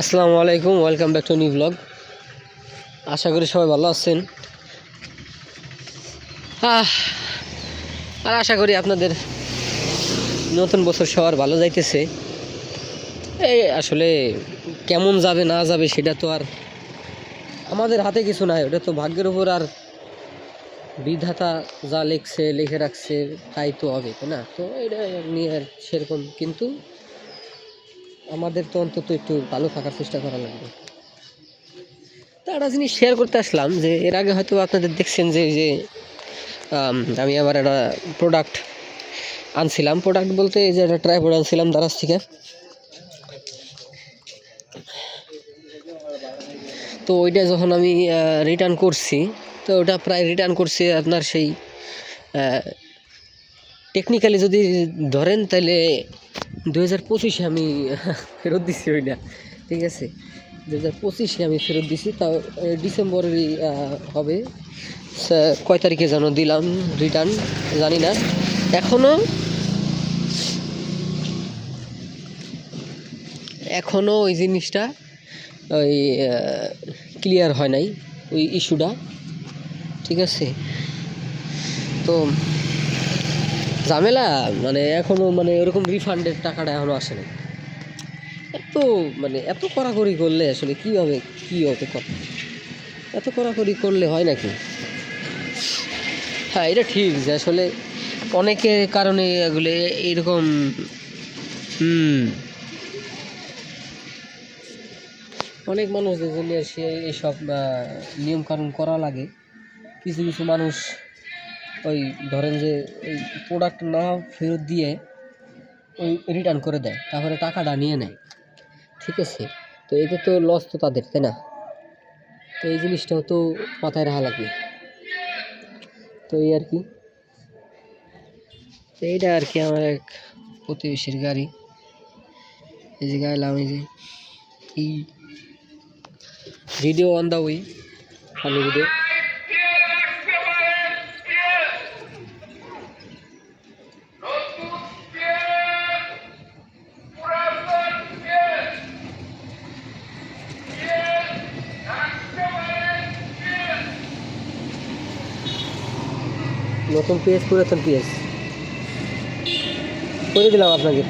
আসসালামু আলাইকুম welcome back to new blog আশা করি সবাই ভালো আছেন। আর আশা করি আপনাদের নতুন বছর সবার ভালো যাইতেছে। এই আসলে কেমন যাবে না যাবে সেটা তো আর আমাদের হাতে কিছু নাই। ওটা তো ভাগ্যের উপর আর বিধাতা যা লিখছে, লিখে রাখছে, তাই তো হবে না? তো এটা নিয়ে সেরকম, কিন্তু আমাদের তো অন্তত একটু ভালো থাকার চেষ্টা করা লাগবে। তা একটা জিনিস শেয়ার করতে আসলাম যে, এর আগে হয়তো আপনাদের দেখছেন যে যে, আমি আবার একটা প্রোডাক্ট আনছিলাম। প্রোডাক্ট বলতে এই যে একটা ট্রাইপড আনছিলাম দারাজ থেকে। তো ওইটা যখন আমি রিটার্ন করছি, তো ওটা প্রায় রিটার্ন করছি আপনার সেই টেকনিক্যালি যদি ধরেন তাহলে দু হাজার পঁচিশে আমি ফেরত দিছি ওইটা, ঠিক আছে? দু হাজার পঁচিশে আমি ফেরত দিছি, তাও ডিসেম্বরেরই হবে। কয় তারিখে যেন দিলাম রিটার্ন, জানি না। এখনও এখনও ওই জিনিসটা, ওই ক্লিয়ার হয় নাই, ওই ইস্যুটা ঠিক আছে? তো ঝামেলা মানে এখনও মানে ওরকম রিফান্ডের টাকাটা এখনও আসে নাই। এত মানে এত কড়াকড়ি করলে আসলে কী হবে কী হবে কথা এত কড়াকড়ি করলে হয় নাকি? হ্যাঁ এটা ঠিক যে আসলে অনেকের কারণে এগুলো এরকম, হুম। অনেক মানুষদের জন্য সে এইসব নিয়মকানুন করা লাগে। কিছু কিছু মানুষ ওই ধরেন যে এই প্রোডাক্ট না ফেরত দিয়ে ওই রিটার্ন করে দেয়, তারপরে টাকাটা নিয়ে নেয়। ঠিক আছে? তো এতে তো লস তো তাদের, তাই না? তো এই জিনিসটাও তো মাথায় রাখা লাগবে। তো এই আর কি। তো এইটা আর কি আমার এক প্রতিবেশীর গাড়ি। এই যে গাইলাম এই যে এই video on the way video নতুন পেজ পুরাতন পিএস করে দিলাম আপনাকে।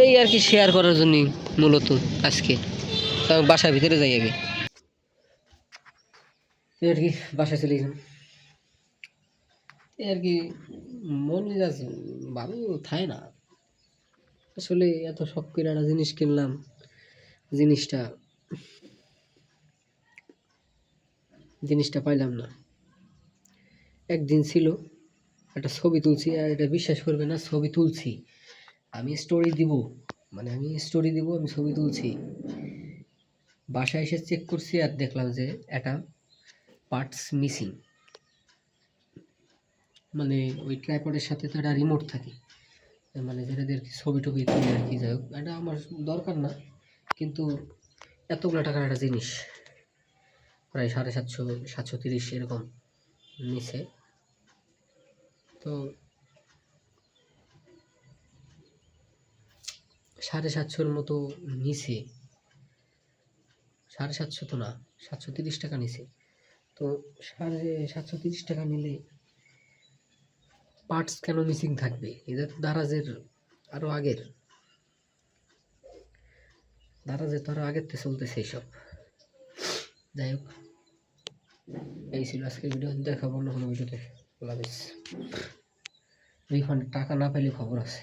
এই আর কি শেয়ার করার জন্যই মূলত আজকে। বাসার ভিতরে যাই আগে। আর কি বাসায় চলে গেলাম। এই আর কি মন মেজাজ ভালো থাকে না। আসলে এত শখ করে একটা জিনিস কিনলাম, জিনিসটা জিনিসটা পাইলাম না। একদিন ছিল, একটা ছবি তুলছি, আর এটা বিশ্বাস করবে না, ছবি তুলছি। আমি স্টোরি দিব মানে আমি স্টোরি দিব, আমি ছবি তুলছি। বাসায় এসে চেক করছি আর দেখলাম যে একটা পার্টস মিসিং মানে ওই ট্রাইপডের সাথে তো একটা রিমোট থাকে। মানে যেটাদের ছবি টবি তুলে আর কি, যাই হোক, এটা আমার দরকার না। কিন্তু এতগুলো টাকার একটা জিনিস, প্রায় সাড়ে সাতশো সাতশো তিরিশ এরকম নিচে তো সাড়ে সাতশোর মতো নিচে সাড়ে সাতশো তো না, সাতশো তিরিশ টাকা নিচে তো সাড়ে সাতশো তিরিশ টাকা নিলে পার্টস কেন মিসিং থাকবে? এটা তো দারাজের আরও আগের। দারাজের তো আরও আগের থেকে চলতেছে এইসব। যাই হোক, এই ছিল আজকের ভিডিও দেখাবো অন্য কোনো ভিডিওতে। লাভিস রিফান্ড টাকা না পেলে খবর আছে।